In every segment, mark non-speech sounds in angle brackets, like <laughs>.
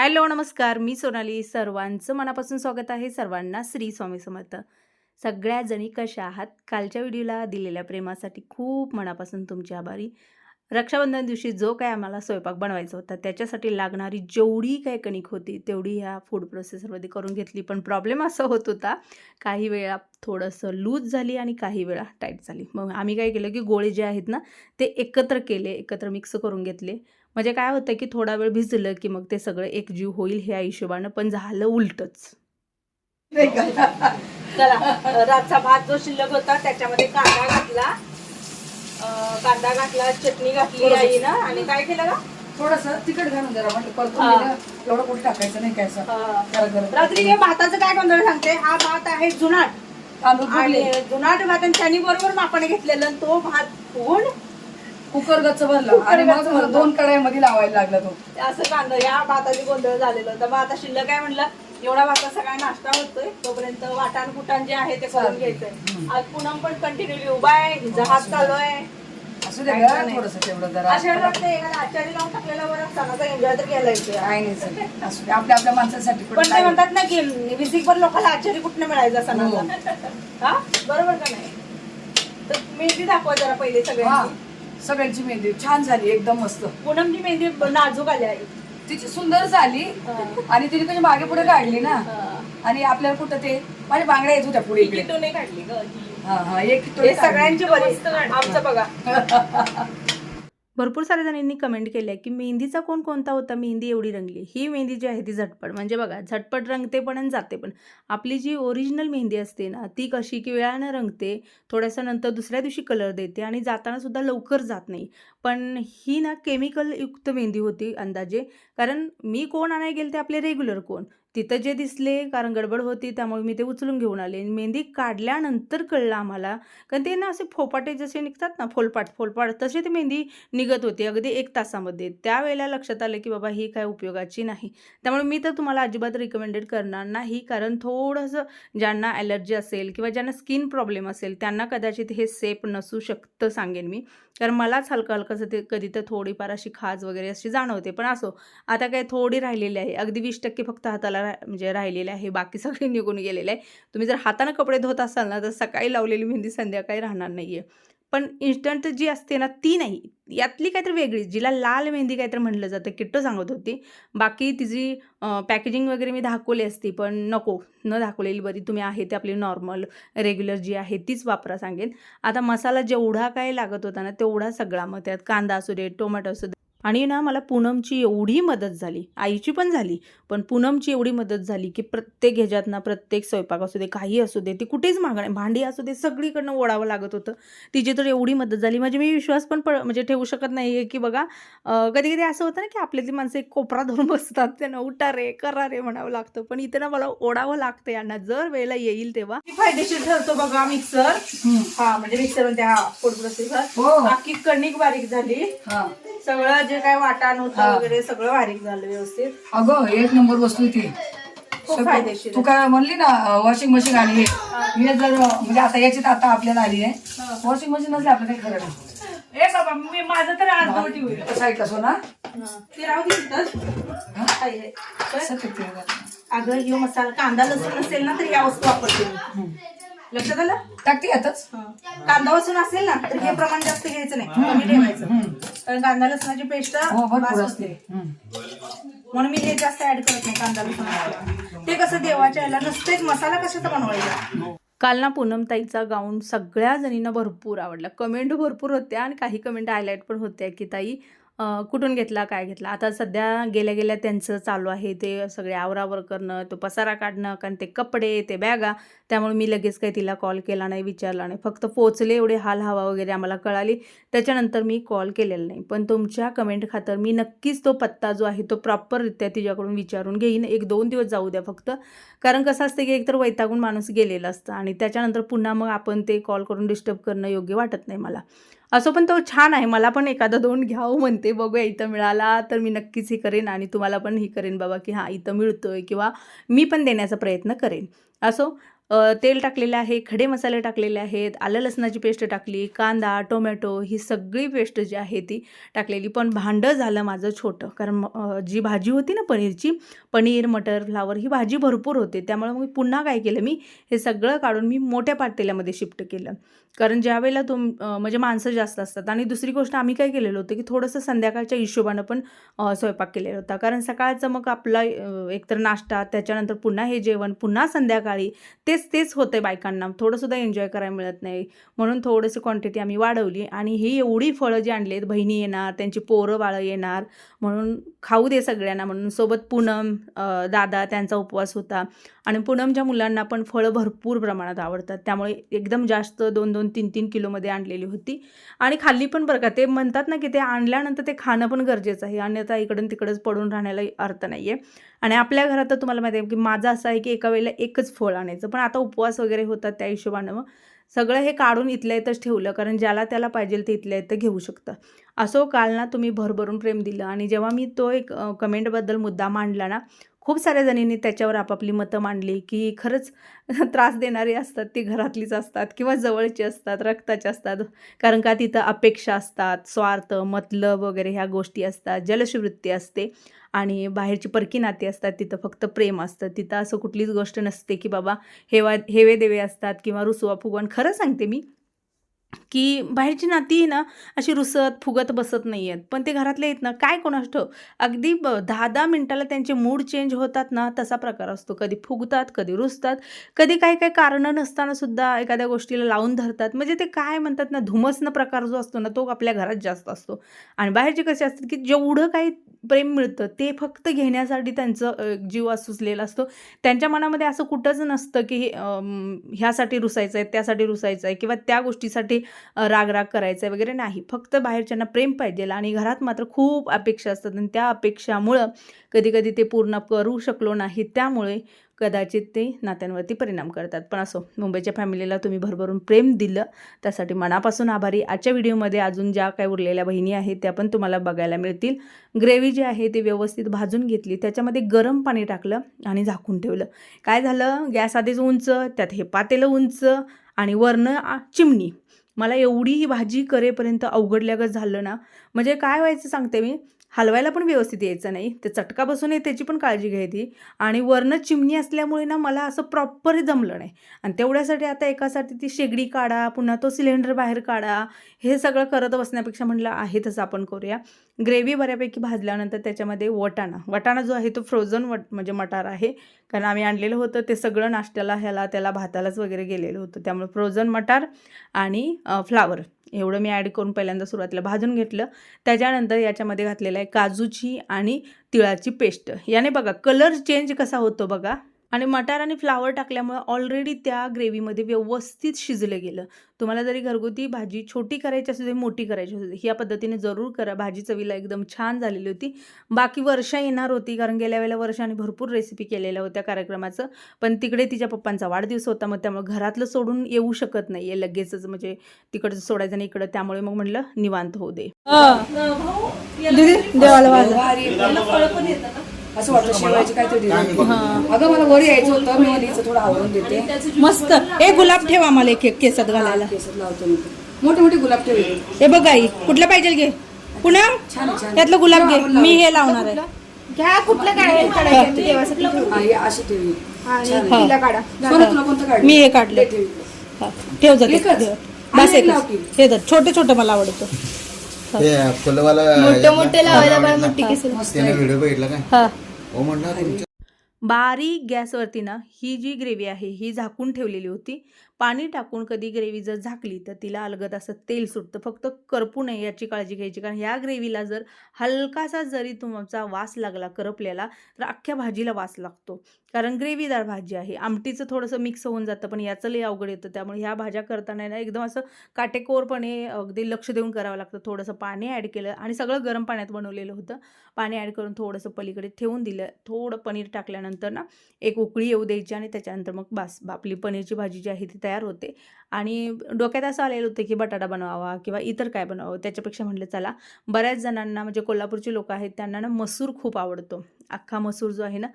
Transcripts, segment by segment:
Hello नमस्कार. मी सोनाली. सर्वांचं मनापासून स्वागत आहे. सर्वांना श्री स्वामी समर्थ. सगळ्या जणी कशा आहात? कालच्या व्हिडिओला दिलेल्या प्रेमासाठी खूप मनापासून तुमची आभारी. रक्षाबंधन दिवशी जो काय आम्हाला स्वयंपाक बनवायचा होता त्याच्यासाठी लागणारी जेवढी काय कणिक होती तेवढी ह्या फूड प्रोसेसरमध्ये करून घेतली. पण प्रॉब्लेम असा होत होता काही वेळा थोडंसं लूज झाली आणि काही वेळा टाईट झाली. मग आम्ही काय केलं की गोळे जे आहेत ना ते एकत्र केले एकत्र मिक्स करून घेतले. म्हणजे काय होतं की थोडा वेळ भिजलं की मग ते सगळं एकजीव होईल ह्या हिशोबानं पण झालं उलटच. चला रातचा भात जो शिल्लक होता त्याच्यामध्ये कांदा घातला. कांदा घातला चटणी घातली. आई ना आणि काय केलं का थोडस तिखट घालून जरा म्हटलं परतून एवढं कुठे टाकायचं नाही काय असं. रात्री हे भाताचं काय गोंधळ सांगते? हा भात आहे जुनाट. आणि जुनाट भात आणि त्यांनी बरोबर मापाने घेतलेलं आणि तो भात फुगून कुकर गच्च भरलं. आणि मग. दोन कढाईमध्ये लावायला लागला तो. असं कांदा या भाताची गोंधळ झालेलं. होतं मग आता शिल्लक काय म्हणलं एवढा भाता सगळा नाश्ता होतोय. तोपर्यंत वाटाण कुटाण जे आहे ते करून. घ्यायचंय. आज पूनम पण कंटिन्युअली उभा आहे. हात चालू आहे. असू दे. थोडंसं तेवढं जरा अशा आचारी लावून टाकलेला बरं सणाचा एन्जॉय तर केला येतो काय नाही चालेल. असू दे आपल्या आपल्या माणसासाठी पण ते म्हणतात ना की विसिकभर लोकांना आचारी कुठनं मिळायचा सणाचा? हो. हा? बरोबर का नाही? तर मेहंदी दाखवा जरा पहिले हा. सगळ्यांची मेहंदी. छान झाली एकदम मस्त. पूनमची मेहंदी नाजूक आली आहे. तिची सुंदर झाली. आणि तिने कशी मागे पुढे काढली ना. आणि आपल्याला कुठं ते माझ्या बांगड्या येत होत्या पुढे इकडे. काढली हा हा एक हे सगळ्यांची बरी आमचं बघा. <laughs> भरपूर साऱ्या जणांनी कमेंट केल्या की मेहंदीचा कोण कोणता होता? मेहंदी एवढी रंगली. ही मेहंदी जी आहे ती झटपट. म्हणजे बघा झटपट रंगते पण आणि जाते पण. आपली जी ओरिजिनल मेहंदी असते ना ती कशी की वेळानं रंगते थोड्यासा नंतर दुसऱ्या दिवशी कलर देते आणि जाताना सुद्धा लवकर जात नाही. पण ही ना केमिकलयुक्त मेहंदी होती अंदाजे. कारण मी कोण आणायला गेले ते आपले रेग्युलर कोण. तिथं जे दिसले कारण गडबड होती त्यामुळे मी ते उचलून घेऊन आले. मेहंदी काढल्यानंतर कळलं आम्हाला कारण ते ना असे फोपाटे जसे निघतात ना फोलपाट फोलपाट तसे ते मेहंदी निघत होती अगदी एक तासामध्ये. त्यावेळेला लक्षात आलं की बाबा ही काय उपयोगाची नाही. त्यामुळे मी तर तुम्हाला अजिबात रिकमेंडेड करणार नाही कारण थोडंसं ज्यांना ॲलर्जी असेल किंवा ज्यांना स्किन प्रॉब्लेम असेल त्यांना कदाचित हे सेफ नसू शकतं सांगेन मी. कारण मलाच हलकं कसं ते कधी तर थोडीफार अशी खाज वगैरे अशी जाणवते. पण असो आता काय थोडी राहिलेली आहे. अगदी वीस टक्के फक्त हाताला रा म्हणजे राहिलेले आहे. बाकी <laughs> सगळे निघून गेलेले आहे. तुम्ही जर हातानं कपडे धुत असाल ना तर सकाळी लावलेली मेहंदी संध्याकाळी राहणार नाही आहे पण इन्स्टंट जी असते ना ती नाही. यातली काहीतरी वेगळी जिला लाल मेहंदी काहीतरी म्हटलं जातं किट्टो सांगत होती. बाकी तिची पॅकेजिंग वगैरे मी दाखवली असती पण नको न दाखवलेली बरी. तुम्ही आहे ते आपली नॉर्मल रेग्युलर जी आहे तीच वापरा सांगेन. आता मसाला जेवढा काय लागत होता ना तेवढा सगळा. मग त्यात कांदा असू दे टोमॅटो असू दे आणि ना मला पूनमची एवढी मदत झाली. आईची पण झाली पण पूनमची एवढी मदत झाली की प्रत्येक ह्याच्यात ना प्रत्येक स्वयंपाक असू दे काही असू दे ती कुठेच मागणे भांडी असू दे सगळीकडनं ओढावं लागत होतं. तिची तर एवढी मदत झाली. म्हणजे मी विश्वास पण म्हणजे ठेवू शकत नाही आहे की बघा कधी कधी असं होतं ना की आपल्यातली माणसं एक कोपरा धरून बसतात त्यांना उठा रे करा रे म्हणावं लागतं. पण इथे ना मला ओढावं लागतं यांना. जर वेळेला येईल तेव्हा. फायदेशीर ठरतो बघा मिक्सर. हा म्हणजे मिक्सर म्हणजे हा. प्रोसेसर हो बारीक झाली. सगळं जे काय वाटाण होतं हा. वगैरे सगळं बारीक झालं व्यवस्थित. अगं एक नंबर वस्तू ती. खूप फायदेशीर तू काय म्हणली ना वॉशिंग मशीन आली आहे. हे. जर म्हणजे आता याची तर आता आपल्याला आली आहे. वॉशिंग मशीन नसली आपलं काही खरं नाही. ए बाबा मी माझं तर अर्धवटी होईल. कसं आहे कसं ना? ते राहू दे. अगं ह्यो मसाला कांदा लसूण नसेल ना तर या वस्तू वापरते. लक्षात आलं टाकते यातच कांदा लसूण असेल ना तर हे प्रमाण जास्त घ्यायचं नाही. कमी ठेवायचं. कारण कांदा लसणाची पेस्ट हो असते. म्हणून मी हे जास्त ऍड करत नाही कांदा लसूण. ते कसं देवाच्या याला नसतेच मसाला कशाचा बनवायचा? काल ना पूनमताईचा गाऊन सगळ्या जणींना भरपूर आवडला. कमेंट भरपूर होत्या आणि काही कमेंट हायलाईट पण होत्या की ताई कुठून घेतला काय घेतला? आता सध्या गेल्या गेल्या त्यांचं चालू आहे ते सगळे आवरावर करणं तो पसारा काढणं कारण ते कपडे ते बॅगा त्यामुळे मी लगेच काही तिला कॉल केला नाही विचारला नाही. फक्त पोचले एवढे हाल हवा वगैरे आम्हाला कळाली. त्याच्यानंतर मी कॉल केलेला नाही. पण तुमच्या कमेंट खातर मी नक्कीच तो पत्ता जो आहे तो प्रॉपररित्या तिच्याकडून विचारून घेईन. एक दोन दिवस जाऊ द्या फक्त. कारण कसं असतं की एकतर वैतागून माणूस गेलेला असतं आणि त्याच्यानंतर पुन्हा मग आपण ते कॉल करून डिस्टर्ब करणं योग्य वाटत नाही मला. असं पण तो छान आहे. मला पण एखादा दोन घ्यावं म्हणते. बघूया इथं मिळाला तर मी नक्कीच हे करेन आणि तुम्हाला पण हे करेन बाबा की हां इथं मिळतो आहे किंवा मी पण देण्याचा प्रयत्न करेन. असो तेल टाकलेलं आहे खडे मसाले टाकलेले आहेत आलं लसणाची पेस्ट टाकली कांदा टोमॅटो ही सगळी पेस्ट जी आहे ती टाकलेली. पण भांडं झालं माझं छोटं कारण जी भाजी होती ना पनीरची पनीर मटर फ्लावर ही भाजी भरपूर होते. त्यामुळे मग पुन्हा काय केलं मी हे सगळं काढून मी मोठ्या पातेल्यामध्ये शिफ्ट केलं. कारण ज्यावेळेला तुम म्हणजे माणसं जास्त असतात आणि दुसरी गोष्ट आम्ही काय केलेलं होतं की थोडंसं संध्याकाळच्या हिशोबानं पण स्वयंपाक केलेला होता. कारण सकाळचं मग आपला एकतर नाश्ता त्याच्यानंतर पुन्हा हे जेवण पुन्हा संध्याकाळी तेच तेच होतं बायकांना. थोडंसुद्धा एन्जॉय करायला मिळत नाही. म्हणून थोडंसं क्वांटिटी आम्ही वाढवली आणि ही एवढी फळं जी आणली आहेत बहिणी येणार त्यांची पोरं बाळं येणार म्हणून खाऊ दे सगळ्यांना म्हणून. सोबत पूनम दादा त्यांचा उपवास होता. आणि पूनमच्या मुलांना पण फळं भरपूर प्रमाणात आवडतात. त्यामुळे एकदम जास्त दोन दोन तीन तीन किलोमध्ये आणलेली होती. आणि खाल्ली पण बरं का. ते म्हणतात ना की ते आणल्यानंतर ते खाणं पण गरजेचं आहे. अन्यथा इकडून तिकडंच पडून राहण्याला अर्थ नाही आहे आणि आपल्या घरात तर तुम्हाला माहिती आहे की माझं असं आहे की एका वेळेला एकच फळ आणायचं. पण आता उपवास वगैरे होतात त्या हिशोबानं मग. सगळं हे काढून इथल्या इथंच ठेवलं कारण ज्याला त्याला पाहिजे ते इथल्या इथं घेऊ शकतं. असो काल ना तुम्ही भरभरून प्रेम दिलं आणि जेव्हा मी तो एक कमेंटबद्दल मुद्दा मांडला ना खूप साऱ्या जणींनी त्याच्यावर आपापली मतं मांडली की खरंच <laughs> त्रास देणारी असतात ती घरातलीच असतात किंवा जवळची असतात रक्ताची असतात. कारण का तिथं अपेक्षा असतात स्वार्थ मतलब वगैरे ह्या गोष्टी असतात जलशवृत्ती असते आणि बाहेरची परकी नाती असतात तिथं फक्त प्रेम असतं. तिथं असं कुठलीच गोष्ट नसते की बाबा हेवा हेवे देवे असतात किंवा रुसवा फुगवण खरं सांगते मी की बाहेरची नाती ना अशी रुसत फुगत बसत नाही आहेत. पण ते घरातले आहेत ना काय कोणास अगदी ब दहा दहा मिनटाला त्यांचे मूड चेंज होतात ना तसा प्रकार असतो. कधी फुगतात कधी रुसतात कधी काही काही कारणं नसताना सुद्धा एखाद्या गोष्टीला लावून धरतात. म्हणजे ते काय म्हणतात ना धुमसनं प्रकार जो असतो ना तो आपल्या घरात जास्त असतो. आणि बाहेरचे कसे असतात की जेवढं काही प्रेम मिळतं ते फक्त घेण्यासाठी त्यांचं जीव असुसलेला असतो. त्यांच्या मनामध्ये असं कुठंच नसतं की हे, ह्यासाठी रुसायचं आहे त्यासाठी रुसायचं आहे किंवा त्या गोष्टीसाठी राग रागराग करायचा आहे वगैरे नाही. फक्त बाहेरच्यांना प्रेम पाहिजे आणि घरात मात्र खूप अपेक्षा असतात आणि त्या अपेक्षामुळं कधी कधी ते पूर्ण करू शकलो नाही. त्यामुळे कदाचित ते नात्यांवरती परिणाम करतात. पण असो मुंबईच्या फॅमिलीला तुम्ही भरभरून प्रेम दिलं त्यासाठी मनापासून आभारी. आजच्या व्हिडिओमध्ये अजून ज्या काही उरलेल्या बहिणी आहेत त्या पण तुम्हाला बघायला मिळतील. ग्रेव्ही जी आहे ती व्यवस्थित भाजून घेतली त्याच्यामध्ये गरम पाणी टाकलं आणि झाकून ठेवलं. काय झालं? गॅस आधीच उंच त्यात हे पातेलं उंच आणि वरनं चिमणी. मला एवढी ही भाजी करेपर्यंत अवघडल्यागत झालं ना? म्हणजे काय व्हायचं सांगते मी? हलवायला पण व्यवस्थित यायचं नाही. ते चटका बसून नये त्याची पण काळजी घ्यायची. आणि वरनं चिमणी असल्यामुळे ना मला असं प्रॉपर जमलं नाही. आणि तेवढ्यासाठी आता एकासाठी ती शेगडी काढा पुन्हा तो सिलेंडर बाहेर काढा. हे सगळं करत बसण्यापेक्षा म्हटलं आहे तसं आपण करूया. ग्रेव्ही बऱ्यापैकी भाजल्यानंतर त्याच्यामध्ये वटाणा. वटाणा जो आहे तो फ्रोझन वट म्हणजे मटार आहे. कारण आम्ही आणलेलं होतं ते सगळं नाश्त्याला ह्याला त्याला भातालाच वगैरे गेलेलं होतं. त्यामुळे फ्रोझन मटार आणि फ्लावर एवढं मी ॲड करून पहिल्यांदा सुरुवातीला भाजून घेतलं. त्याच्यानंतर याच्यामध्ये घातलेलं आहे काजूची आणि तिळाची पेस्ट. याने बघा कलर चेंज कसा होतो बघा. आणि मटार आणि फ्लावर टाकल्यामुळे ऑलरेडी त्या ग्रेव्हीमध्ये व्यवस्थित शिजलं गेलं. तुम्हाला जरी घरगुती भाजी छोटी करायची असू दे मोठी करायची असू दे ह्या पद्धतीने जरूर करा. भाजी चवीला एकदम छान झालेली होती. बाकी वर्षा येणार होती कारण गेल्या वेळेला वर्षाने भरपूर रेसिपी केलेल्या होत्या कार्यक्रमाचं. पण तिकडे तिच्या पप्पांचा वाढदिवस होता मग त्यामुळे घरातलं सोडून येऊ शकत नाही आहे लगेचच म्हणजे तिकडचं सोडायचं नाही इकडं त्यामुळे मग म्हटलं निवांत होऊ दे. भाऊ देवाला असं वाटतं शेवायची काहीतरी अगं मला वर यायचं होतं मी आधीच थोडं आवरून देते. मस्त. ए गुलाब ठेवा मला एक एक केसात घालायला. केसात लावतो मी. मोठे मोठे गुलाब ठेवले. हे बघ आई कुठलं पाहिजे घे? पुन्हा? त्यातलं गुलाब घे. मी हे लावणार आहे. घ्या कुठलं काढायचं देवासाठी. हा, हे अशी ठेवली. तिला काढा. तुला कोणतं मी हे काढलं. हे. हा, ठेव जाते? बस एक. हे धर. छोटे छोटे मला आवडतं. ते फुलवाला मोठे मोठे लावायला पण मोठी केसेल त्याने व्हिडिओ बघितला काय? हा. बारीक गॅसवरती ना ही जी ग्रेव्ही आहे ही झाकून ठेवलेली होती. पाणी टाकून कधी ग्रेव्ही जर झाकली तर तिला अलगद असं तेल सुटतं. फक्त करपू नये याची काळजी घ्यायची. कारण ह्या ग्रेव्हीला जर हलकासा जरी तुमचा वास लागला करपलेला तर अख्ख्या भाजीला वास लागतो. कारण ग्रेव्हीदार भाजी आहे. आमटीचं थोडंसं मिक्स होऊन जातं पण याचं लई अवघड येतं. त्यामुळे ह्या भाज्या करताना ना एकदम असं काटेकोरपणे अगदी लक्ष देऊन करावं लागतं. थोडंसं पाणी ॲड केलं आणि सगळं गरम पाण्यात बनवलेलं होतं. पाणी ॲड करून थोडंसं पलीकडे ठेवून दिलं. थोडं पनीर टाकल्यानंतर ना एक उकळी येऊ द्यायची आणि त्याच्यानंतर मग बास आपली पनीरची भाजी जी आहे ती तयार होते. आणि डोक्यात असं आलेलं होतं की बटाटा बनवावा किंवा इतर काय बनवावं त्याच्यापेक्षा म्हटलं चला बऱ्याच जणांना म्हणजे कोल्हापूरचे लोक आहेत त्यांना ना मसूर खूप आवडतो. अख्खा मसूर जो आहे ना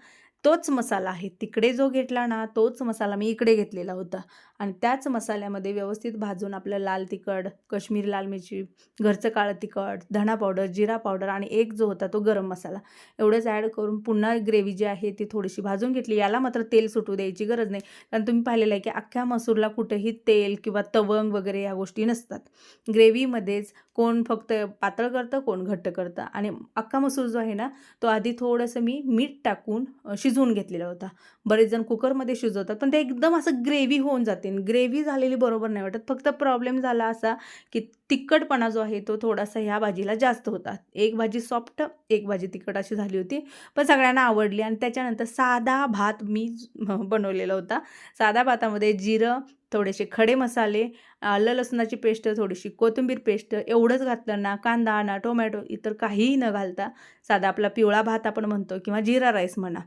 तोच मसाला आहे. तिकडे जो घेतला ना तोच मसाला मी इकडे घेतलेला होता. आणि त्याच मसाल्यामध्ये व्यवस्थित भाजून आपलं लाल तिखट कश्मीरी लाल मिरची घरचं काळं तिखट धणा पावडर जिरा पावडर आणि एक जो होता तो गरम मसाला. एवढंच ॲड करून पुन्हा ग्रेव्ही जी आहे ती थोडीशी भाजून घेतली. याला मात्र तेल सुटू द्यायची गरज नाही. कारण तुम्ही पाहिलेलं आहे की अख्ख्या मसूरला कुठेही तेल किंवा तवंग वगैरे या गोष्टी नसतात. ग्रेव्हीमध्येच कोण फक्त पातळ करतं कोण घट्ट करतं. आणि अख्खा मसूर जो आहे ना तो आधी थोडंसं मी मीठ टाकून शिजवून घेतलेला होता. बरेच जण कुकरमध्ये शिजवतात पण ते एकदम असं ग्रेव्ही होऊन जाते. ग्रेव्ही झालेली बरोबर नाही वाटत. फक्त प्रॉब्लेम झाला असा की तिखटपणा जो आहे तो थोडासा ह्या भाजीला जास्त होता. एक भाजी सॉफ्ट एक भाजी तिखट अशी झाली होती. पण सगळ्यांना आवडली. आणि त्याच्यानंतर साधा भात मी बनवलेला होता. साधा भातामध्ये जिरं थोडेसे खडे मसाले आलं लसणाची पेस्ट थोडीशी कोथिंबीर पेस्ट एवढंच घातलं ना कांदा ना टोमॅटो इतर काहीही न घालता साधा आपला पिवळा भात आपण म्हणतो किंवा जिरा राईस म्हणा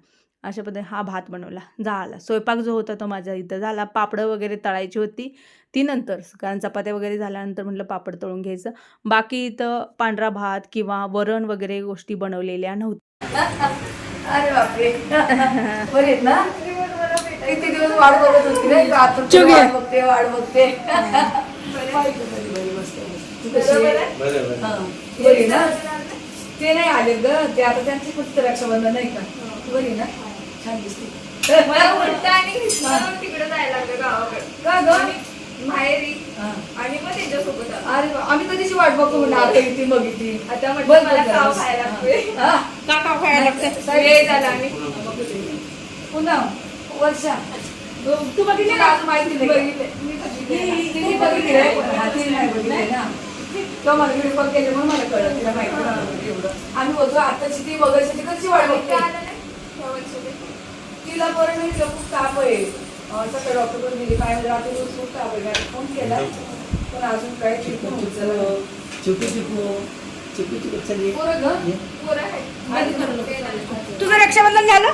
अशा पद्धतीने हा भात बनवला झाला. स्वयंपाक जो होता तो माझ्या इथं झाला. पापडं वगैरे तळायची होती ती नंतर कारण चपात्या वगैरे झाल्यानंतर म्हटलं पापड तळून घ्यायचं. बाकी इथं पांढरा भात किंवा वरण वगैरे गोष्टी बनवलेल्या नव्हत्या. अरे बापरे. ना? किती दिवस वाट बघत होती नाही का? आता वाट बघते वाट बघते? हा. बरी ना. ते नाही आले ग ते आता त्यांची फक्त रक्षाबंधन नाही का? तू बरी ना. छान दिसते. मला उलटा आणि तिकडे जायला लागलं गावाकडे. का ग? माहेरी. हा. आणि मग त्यांच्यासोबत आलो. अरे वा, आम्ही कधीची वाट बघतो म्हणलं? आता इथे मग इथे आता बंद म्हटलं मला. खायला लागतोय. हा? का का खायला लागतं वेळ झाला आणि पुन्हा. वर्षा तू बघितली तिला का अजून माहिती नाही. बघितलंय. मी बघितलंय ना. तिने बघितलंय पण हा तिने नाही बघितलंय ना. तो मला व्हिडिओ कॉल केले म्हणून मला कळलं तिला माहिती एवढं. आम्ही होतो आताची ती कशी. तिला बरं नाही तिला खूप ताप आहे. सकाळी डॉक्टर गेली काय म्हणजे रात्री दिवस खूप ताप आहे. काय फोन केला. पण अजून काय ट्रीटमेंट उचललं चिकू चिकू चिकू चिकू चलिए पोरं ग? पोरं आहेत. आधी ठरवलं. ते झालं. तुझं रक्षाबंधन झालं?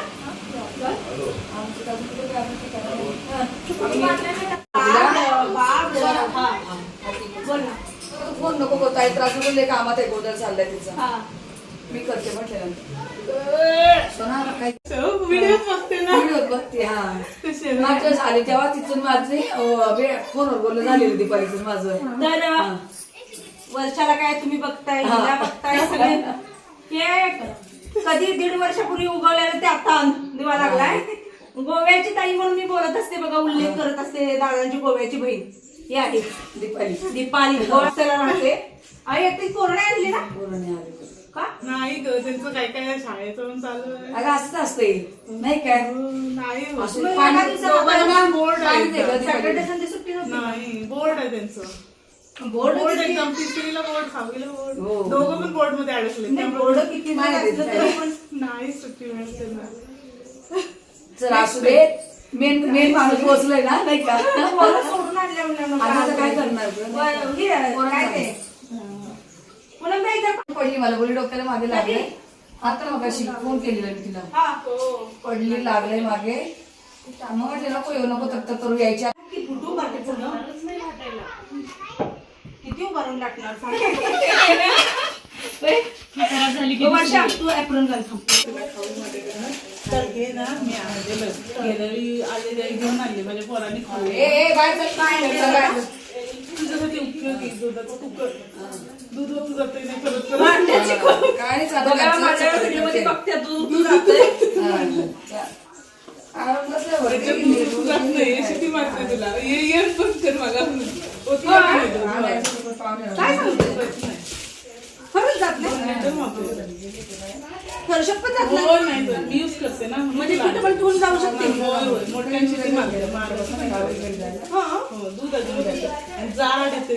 फोन नको करतो आई त्रास नको लय कामात आहे गोदर चाललाय तिचा. मी करते म्हटल्यानंतर व्हिडिओ बघते ना. व्हिडिओ बघते हा. मागच्या आले तेव्हा तिथून माझे फोनवर बोलणं झालेलं दीपालीचं माझं. तर वर्षाला काय तुम्ही बघताय. हिला बघताय सगळे? <laughs> कधी दीड वर्षापूर्वी उगवलेलं ते आता दिवा लागलाय. गोव्याची ताई म्हणून मी बोलत असते बघा उल्लेख करत असते दादांची गोव्याची बहीण. ही आहे दीपाली. दीपाली गोव्याला राहते. आई ती कोरोना आणली ना? बोलणे आले का? नाही ग त्यांचं काय काय शाळेचं पण चालू आहे. अगं असंच असते नाही काय? नाही. असं पाणी- पण बोर्ड आहे. सॅटर्डे संडे सुट्टी नव्हती. नाही बोर्ड आहे त्यांचं. बोर्ड बोर्ड किती- एकदम तिसरीला बोर्ड सहावीला बोर्ड हो. दोघं पण बोर्डमध्ये अडकले. नाही, बोर्ड किती जण नाही, असलं नाही. तरी पण नाही सुट्टी मिळते ना. चल असू दे. मेन मेन माणूस पोहोचलाय ना नाही का? सोडून आणल्या आता काय करणार गं? बरं, हे, काय ते? पुन्हा काय इथं पडली मला बोली डोक्याला मागे लागले आता मग अशी फोन केलेला मी तिला. हा पडली लागले मागे. मग म्हटलं नको येऊ नको तक तक करू यायच्या किती फुटू बाकीचं ना? किती उभारून लागणार सांग. वर्षा, तू apron घाल थांब. तर हे ना मी आले गेल्या वेळी आले त्यावेळी घेऊन आले माझ्या पोरांनी खाल्ले. तुझ्यासाठी उपयोगी दुधाचं दूध जाते नाही. काय बघा, आहे, माझ्या दूध. हा. आराम ते- जात नाही शिटी मारते तुला ये ये पण कर मला काय खरंच जात नाही पण जात नाही मी यूज करते ना म्हणजे कुठे पण ठेवून जाऊ शकते होय होय मोठ्यांची ती हो दूध आणि जाड येते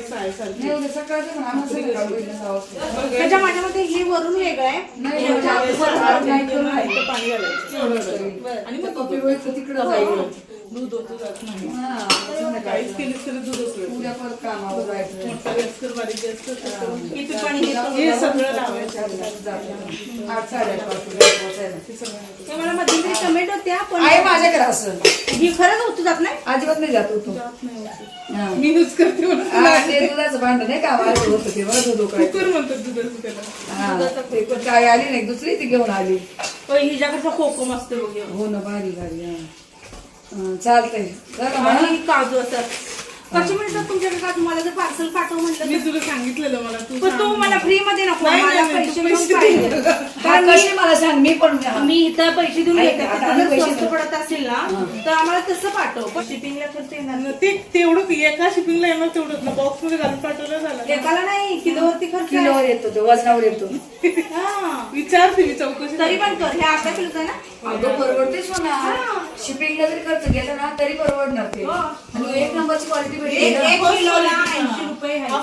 त्याच्या माझ्या मते हे वरून वेगळं आहे नाही, वरून पाणी घालायचं आणि मग कॉफी तिकडं जाईल दूध होतं जात नाही. हा, संध्याकाळी. काहीच केलीस तरी दूध होतं उद्या परत कामावर जायचं. मोठा बारीक किती पाणी हे सगळं लावायचं. आठ साडेआठ वाजता पोहोचायला ते मला मध्यंतरी टोमॅटो त्या पण आहे माझ्याकडे असं. ही खरंच होतो जात नाही? अजिबात नाही जात होतो. मी यूज करते दुधाचं भांड नाही का? आम्हाला होतं ते बरं दूध. कुकर म्हणतात दुधाचं काय आली नाही दुसरी ती घेऊन आली. पण हिच्याकडचा खोको मस्त बघ हो ना भारी भारी चालतंय? आणि काजू असतात कशी म्हणतात तुमच्याकडे काजू मला जर पार्सल पाठव म्हटलं मी तुला सांगितलेलं मला तू पण तू मला फ्री मध्ये नको नाही, मला नाही, पैसे तू पाहिजे. हा, कारण कशी मी- मला सांग मी पण मी इथं पैसे देऊन ऐक, घेते आता तिथं आम्ही जर पैसे स्वस्त देऊ. पडत असेल ना तर आम्हाला तसं पाठव. पण शिपिंगला खर्च येणार नाही. ते तेवढं एका शिपिंगला येणार तेवढंच. ना बॉक्समध्ये घालून पाठवलं झालं एकाला नाही किलोवरती खर्च आहे. किलोवर येतो तो वजनावर येतो. हा. विचारते मी चौकशी तरी पण कर हे किलोचं आहे ना? अगं परवडतेच म्हणा. शिपिंगला जरी खर्च गेला ना तरी परवडणार ते. आणि एक नंबरची क्वालिटी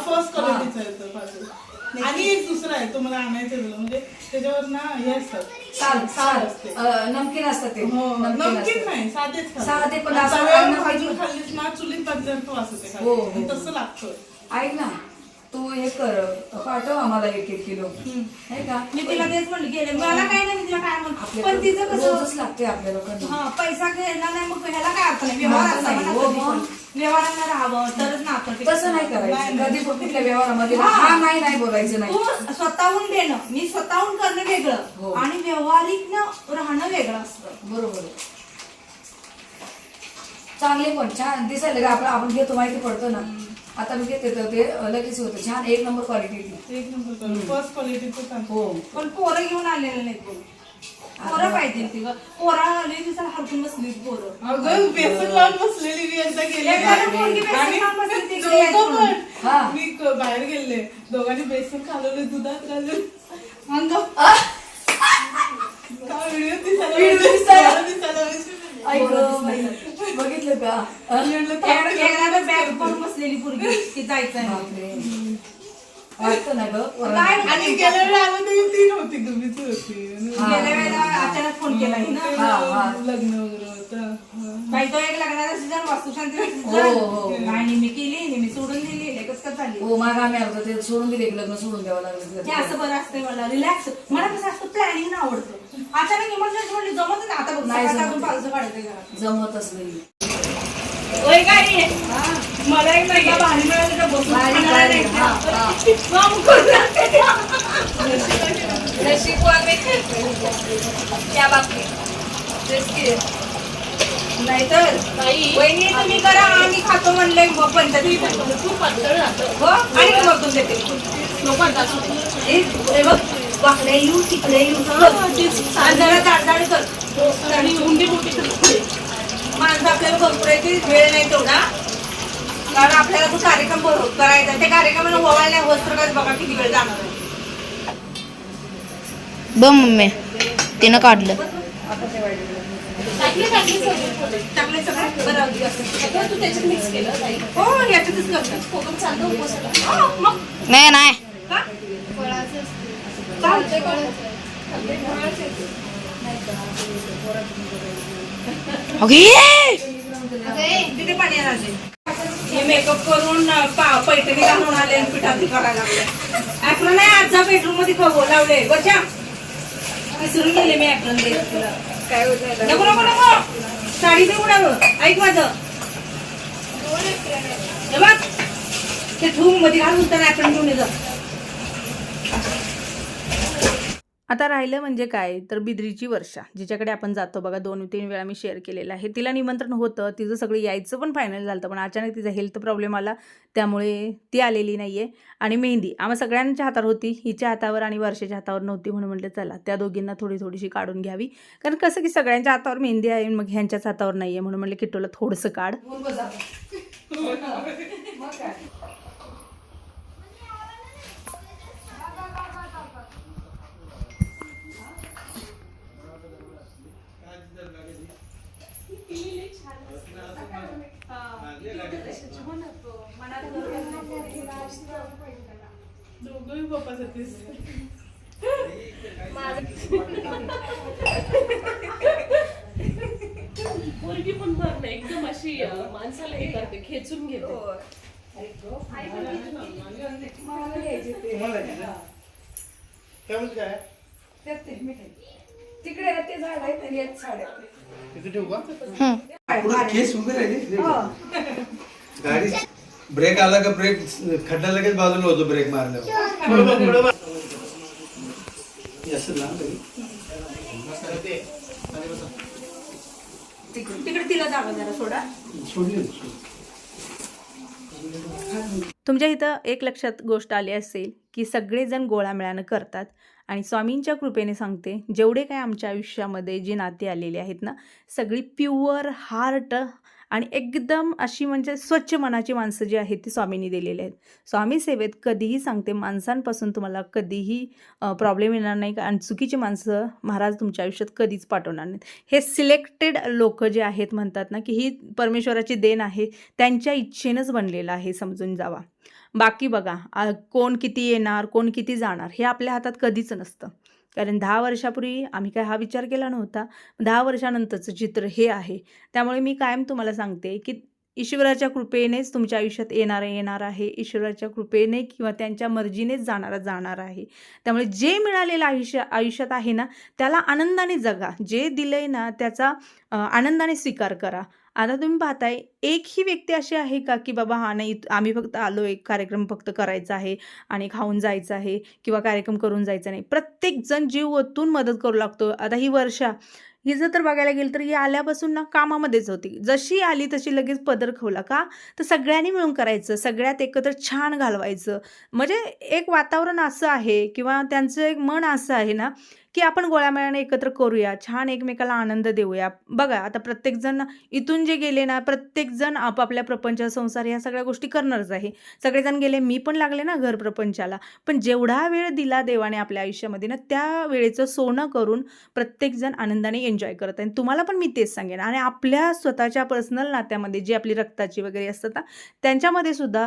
फर्स्ट क्वालिटीचा येतो आणि एक दुसरा आहे तो मला आणायचा तुला. म्हणजे त्याच्यावर ना हे असतात साल साल असते. अं, नमकीन असतात ते हो नमकीन. नाही साधेच खाल्ले. साधे पण तव्यावर भाजून खाल्लीस ना चुलीत येते हो. हो. तसं लागतं ऐक ना तू हे कर पाठव आम्हाला एक एक किलो. आहे का? मी तिला तेच म्हणलं गेले. मला काय नाही मी तिला काय म्हणलं? पण तिचं कसं रोजच लागते आपल्या लोकांना. हा पैसा घेणार नाही मग ह्याला काय अर्थ नाही? व्यवहार अर्थ नाही, ना हो. मग. व्यवहारांना राहावं तरच नातं टिकतं. तसं नाही करायचं. कधी कुठल्या व्यवहारामध्ये? हा. हा नाही नाही बोलायचं नाही. तू स्वतःहून देणं. मी स्वतःहून करणं हो. वेगळं आणि व्यवहारिक राहणं वेगळं असतं. बरोबर आहे. चांगले पण छान. दिसायला का आपण आपण घेतो माहिती पडतं ना. आता मी घेते तर ते लगेच होतं. छान एक नंबर क्वालिटी एक नंबर फर्स्ट क्वालिटीचं सांगतो हो. पण पोरं घेऊन आलेले नाहीत बघ. पोरं पाहिजे ती ग. पोरा लई दिवसाला हरकून बसली पोरं. अगं बेसन लावून बसलेली मी एकदा गेले एखादं पोरगी बेसन आणि लावून बसली ती दोघं. हा. मी क- बाहेर गेले. दोघांनी बेसन खाल्लं दुधात घालून अंग व्हिडिओ दिसायला. दिसायला. बघितलं का? <laughs> बॅग करून बसलेली पोरगी की जायचं. वाटतं ना ग काय आणि गेल्या वेळी आलं तरी ती नव्हती तुम्हीच होती गेल्या वेळेला अचानक फोन केला हा, हा. लग्न वगैरे होतं. काही तो एक लग्नाचा सीझन वास्तुशांती हो, हो. आणि मी केली आणि मी सोडून दिली एकच का झाली. हो माग आम्ही आलो ते सोडून दिले की लग्न सोडून द्यावं हे लागलं असं बरं असतंय मला रिलॅक्स मला कसं असतं प्लॅनिंग आवडतं. अचानक इमर्जन्सी म्हणली जमत नाही. आता बघ नाही सकाळचं जमत. अजून काढायचं मला एक महिना भारी मिळाली तर बसून. नाही. करू. नाहीतर वहिनी तुम्ही करा आम्ही खातो म्हणलंय मग हो आणि हे हे बघ वाकडे येऊ तिकडे येऊ आणि जरा जाडजाड कर आणि उंडी मोठी कर. माणसं ती वेळ नाही तेवढा. कारण आपल्याला तो कार्यक्रम बरोबर करायचा त्या कार्यक्रमाला व्हायला नाही होत तर बघा किती वेळ जाणार आहे. ब मम्मी तिनं काढलं. टाकले सगळं. बरं अगदी असं. तू त्याच्यात मिक्स केलं ताई. हो याच्यातच करतात कोकम चालतं उपवासाला हो, मग. नाही नाही. का. चालतंय? अगे पाणी. हे मेकअप करून पैठणी घालून आले आणि पिठाती करायला लागले. ऍप्रन नाही आजचा बेडरूममध्ये खगो लावले बच्चा विसरून गेले मी ऍप्रन दे तुला काय होत नाही नको नको नको. साडी दे उडावं ऐक माझं. हे बघ. ते ठूममध्ये घालून तर ऍप्रन घेऊन ये जा. आता राहिलं म्हणजे काय? तर बिद्रीची वर्षा जिच्याकडे आपण जातो बघा दोन तीन वेळा मी शेअर केलेलं आहे. तिला निमंत्रण होतं तिचं सगळं यायचं पण फायनल झालं होतं पण अचानक तिचा हेल्थ प्रॉब्लेम आला त्यामुळे ती आलेली नाही आहे आणि मेहंदी आम्हा सगळ्यांच्या हातावर होती. हिच्या हातावर आणि वर्षाच्या हातावर नव्हती म्हणून म्हटलं चला त्या दोघींना थोडी थोडीशी काढून घ्यावी. कारण कसं की सगळ्यांच्या हातावर मेहंदी आहे मग ह्यांच्याच हातावर नाही आहे म्हणून म्हटलं किट्टूला थोडंसं काढ. <laughs> दोघंही पप्पासाठीच पोरगी पण भर नाही एकदम अशी माणसाला हे करते खेचून घेते. तिकडे ते झाड आहे तरी यात साड्या हं. केस उभे राहिले गाडी ब्रेक आला का ब्रेक खड्डा लगेच बाजूला होतो ब्रेक मारल्यावर. हे असं लांब आहे. तिकडे तिला जागा जरा सोडा. सोडली. तुमच्या इथं एक लक्षात गोष्ट आली असेल की सगळेजण गोळामेळानं करतात. आणि स्वामींच्या कृपेने सांगते जेवढे काय आमच्या आयुष्यामध्ये जी नाती आलेली आहेत ना सगळी प्युअर हार्ट आणि एकदम अशी म्हणजे स्वच्छ मनाची माणसं जी आहेत ती स्वामींनी दिलेली आहेत. स्वामी सेवेत कधीही सांगते माणसांपासून तुम्हाला कधीही प्रॉब्लेम येणार नाही आणि चुकीची माणसं महाराज तुमच्या आयुष्यात कधीच पाठवणार नाहीत. हे सिलेक्टेड लोक जे आहेत म्हणतात ना की ही परमेश्वराची देण आहे त्यांच्या इच्छेनंच बनलेलं आहे समजून जावा. बाकी बघा कोण किती येणार कोण किती जाणार हे आपल्या हातात कधीच नसतं. कारण दहा वर्षापूर्वी आम्ही काय हा विचार केला नव्हता. दहा वर्षानंतरचं चित्र हे आहे. त्यामुळे मी कायम तुम्हाला सांगते की ईश्वराच्या कृपेनेच तुमच्या आयुष्यात येणारं येणार आहे. ईश्वराच्या कृपेने किंवा त्यांच्या मर्जीनेच जाणारा जाणार आहे. त्यामुळे जे मिळालेलं आयुष्य आयुष्यात आहे ना त्याला आनंदाने जगा. जे दिलं आहे ना त्याचा आनंदाने स्वीकार करा. आता तुम्ही पाहताय एकही व्यक्ती अशी आहे का की बाबा हा नाही आम्ही फक्त आलो एक कार्यक्रम फक्त करायचा आहे आणि खाऊन जायचं आहे किंवा कार्यक्रम करून जायचा नाही. प्रत्येकजण जीव ओतून मदत करू लागतो. आता ही वर्षा हिचं तर बघायला गेलं तर ही आल्यापासून ना कामामध्येच होती. जशी आली तशी लगेच पदर खवला का? तर सगळ्यांनी मिळून करायचं सगळ्यात एकत्र छान घालवायचं. म्हणजे एक वातावरण असं आहे किंवा त्यांचं एक मन असं आहे ना की आपण गोळ्यामेळ्याने एकत्र करूया छान एकमेकाला आनंद देऊया. बघा आता प्रत्येकजण इथून जे गेले ना प्रत्येकजण आपापल्या प्रपंच संसार ह्या सगळ्या गोष्टी करणारच आहे. सगळेजण गेले मी पण लागले ना घर प्रपंचाला. पण जेवढा वेळ दिला देवाने आपल्या आयुष्यामध्ये ना त्या वेळेचं सोनं करून प्रत्येकजण आनंदाने एन्जॉय करत आहे. तुम्हाला पण मी तेच सांगेन. आणि आपल्या स्वतःच्या पर्सनल नात्यामध्ये जी आपली रक्ताची वगैरे असतात ना त्यांच्यामध्ये सुद्धा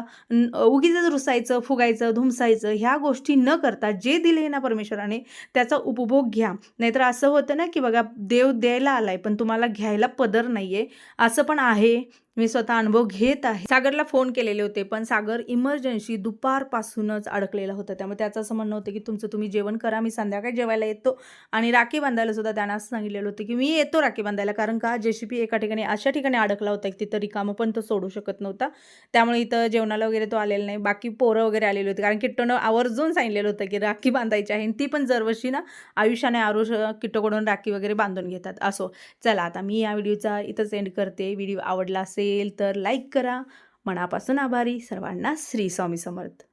उगीच रुसायचं फुगायचं धुमसायचं ह्या गोष्टी न करता जे दिले ना परमेश्वराने त्याचा उपभोग हो, घ्या. नाहीतर असं होतं ना की बघा देव द्यायला आलाय पण तुम्हाला घ्यायला पदर नाहीये. असं पण आहे. मी स्वतः अनुभव घेत आहे. सागरला फोन केलेले होते पण सागर इमर्जन्सी दुपारपासूनच अडकलेला होता. त्यामुळे त्याचं असं म्हणणं होतं की तुमचं तुम्ही जेवण करा मी संध्याकाळी जेवायला येतो. आणि राखी बांधायला सुद्धा त्यांना असं सांगितलेलं होतं की मी येतो राखी बांधायला कारण का? जेसीपी एका ठिकाणी अशा ठिकाणी अडकला होता की तिथं रिकामं पण तो सोडू शकत नव्हता. त्यामुळे इथं जेवणाला वगैरे तो आलेला नाही. बाकी पोरं वगैरे आलेले होते. कारण किट्टोनं आवर्जून सांगितलेलं होतं की राखी बांधायची आहे. आणि ती पण दरवर्षी ना आयुष्याने आरुष किट्टोकडून राखी वगैरे बांधून घेतात. असो. चला आता मी या व्हिडिओचा इथंच एंड करते. व्हिडिओ आवडला असेल तर लाईक करा. मनापासून आभारी. सर्वांना श्री स्वामी समर्थ.